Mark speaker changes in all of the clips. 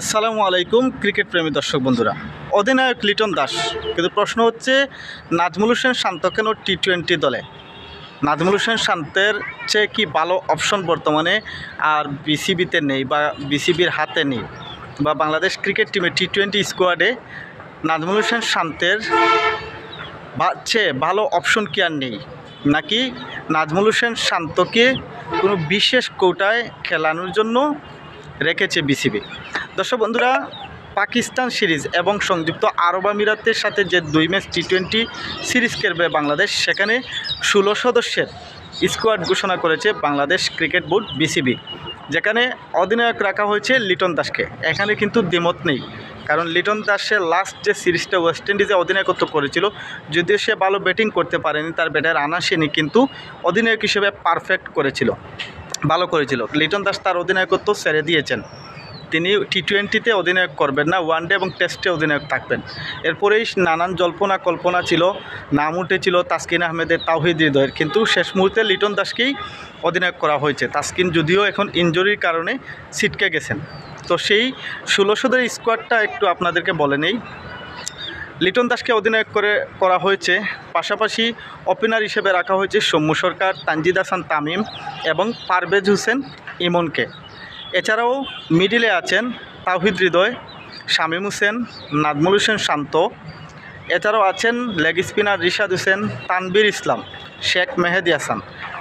Speaker 1: আসসালামু আলাইকুম, ক্রিকেট প্রেমী দর্শক বন্ধুরা। অধিনায়ক লিটন দাস। কিন্তু প্রশ্ন হচ্ছে, নাজমুল হোসেন শান্ত কেন টি টোয়েন্টি দলে? নাজমুল হোসেন শান্তের চেয়ে কি ভালো অপশন বর্তমানে আর বিসিবিতে নেই বা বিসিবির হাতে নেই? বা বাংলাদেশ ক্রিকেট টিমে টি টোয়েন্টি স্কোয়াডে নাজমুল হোসেন শান্তের চেয়ে ভালো অপশন কি আর নেই? নাকি নাজমুল হোসেন শান্তকে কোনো বিশেষ কোটায় খেলানোর জন্য রেখেছে বিসিবি দর্শক বন্ধুরা, পাকিস্তান সিরিজ এবং সংযুক্ত আরব আমিরাতের সাথে যে দুই ম্যাচ টি টোয়েন্টি সিরিজ খেলবে বাংলাদেশ, সেখানে ষোলো সদস্যের স্কোয়াড ঘোষণা করেছে বাংলাদেশ ক্রিকেট বোর্ড বিসিবি। যেখানে অধিনায়ক রাখা হয়েছে লিটন দাসকে। এখানে কিন্তু দ্বিমত নেই। কারণ লিটন দাসের লাস্ট যে সিরিজটা ওয়েস্ট ইন্ডিজে অধিনায়কত্ব করেছিল, যদিও সে ভালো ব্যাটিং করতে পারেনি, তার ব্যাটার আনাসেনি কিন্তু অধিনায়ক হিসেবে পারফেক্ট করেছিল। ভালো করেছিল। লিটন দাস তার অধিনায়কত্ব ছেড়ে দিয়েছেন। তিনি টি টোয়েন্টিতে অধিনায়ক করবেন না ওয়ানডে এবং টেস্টে অধিনায়ক থাকবেন। এরপরেই নানান জল্পনা কল্পনা ছিল, নাম উঠেছিল তাসকিন আহমেদের তাওহিদ হৃদয়ের। কিন্তু শেষ মুহূর্তে লিটন দাসকেই অধিনায়ক করা হয়েছে। তাসকিন যদিও এখন ইনজুরির কারণে ছিটকে গেছেন। তো সেই ষোলোশোদের স্কোয়াডটা একটু আপনাদেরকে বলে নেই। লিটন দাসকে অধিনায়ক করে, করা হয়েছে। পাশাপাশি ওপেনার হিসেবে রাখা হয়েছে সৌম্য সরকার, তানজিদ হাসান তামিম এবং পারভেজ হোসেন ইমনকে। এছাড়াও মিডিলে আছেন তাহিদ হৃদয়, শামীম হোসেন, নাজমুল হোসেন শান্ত। এছাড়াও আছেন লেগ স্পিনার রিশাদ হোসেন তানবির ইসলাম, শেখ মেহেদি হাসান।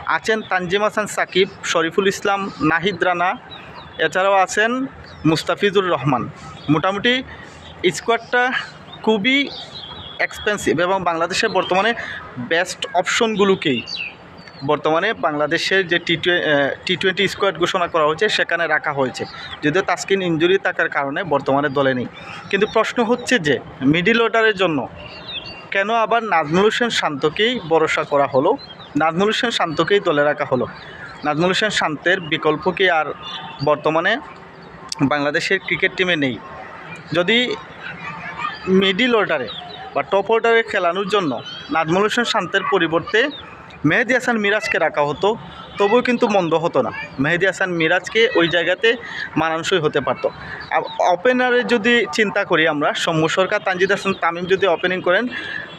Speaker 1: আছেন তানজিম হাসান, সাকিব, শরীফুল ইসলাম, নাহিদ রানা। এছাড়াও আছেন মুস্তাফিজুর রহমান। মোটামুটি স্কোয়াডটা খুবই এক্সপেন্সিভ এবং বাংলাদেশের বর্তমানে বেস্ট অপশনগুলোকেই বর্তমানে বাংলাদেশের যে টি টি টোয়েন্টি স্কোয়াড ঘোষণা করা হয়েছে, সেখানে রাখা হয়েছে। যদিও তাস্কিন ইঞ্জুরি থাকার কারণে বর্তমানে দলে নেই। কিন্তু প্রশ্ন হচ্ছে যে মিডিল অর্ডারের জন্য কেন আবার নাজমুল হোসেন শান্তকেই ভরসা করা হলো? নাজমুল হোসেন শান্তকেই দলে রাখা হলো। নাজমুল হোসেন শান্তের বিকল্প কি আর বর্তমানে বাংলাদেশের ক্রিকেট টিমে নেই? যদি মিডিল অর্ডারে বা টপ অর্ডারে খেলানোর জন্য নাজমুল হোসেন শান্তের পরিবর্তে মেহেদি হাসান মিরাজকে রাখা হতো, তবুও কিন্তু মন্দ হতো না। মেহেদি হাসান মিরাজকে ওই জায়গাতে মানানসই হতে পারতো। ওপেনারে যদি চিন্তা করি আমরা সৌম্য সরকার, তানজিদ হাসান, তামিম যদি ওপেনিং করেন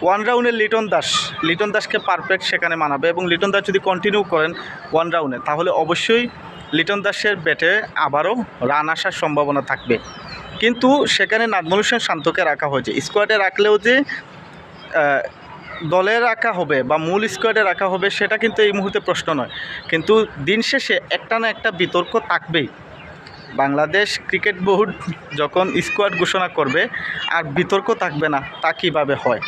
Speaker 1: ওয়ান রাউন্ডে লিটন দাস, লিটন দাসকে পারফেক্ট সেখানে মানাবে এবং লিটন দাস যদি কন্টিনিউ করেন ওয়ান রাউন্ডে তাহলে অবশ্যই লিটন দাসের ব্যাটে আবারও রান আসার সম্ভাবনা থাকবে। কিন্তু সেখানে নাজমুল হোসেন শান্তকে রাখা হয়েছে। স্কোয়াডে রাখলেও যে দলে রাখা হবে বা মূল স্কোয়াডে রাখা হবে, সেটা কিন্তু এই মুহূর্তে প্রশ্ন নয়। কিন্তু দিন শেষে একটা না একটা বিতর্ক থাকবেই। বাংলাদেশ ক্রিকেট বোর্ড যখন স্কোয়াড ঘোষণা করবে, আর বিতর্ক থাকবে না তা কীভাবে হয়?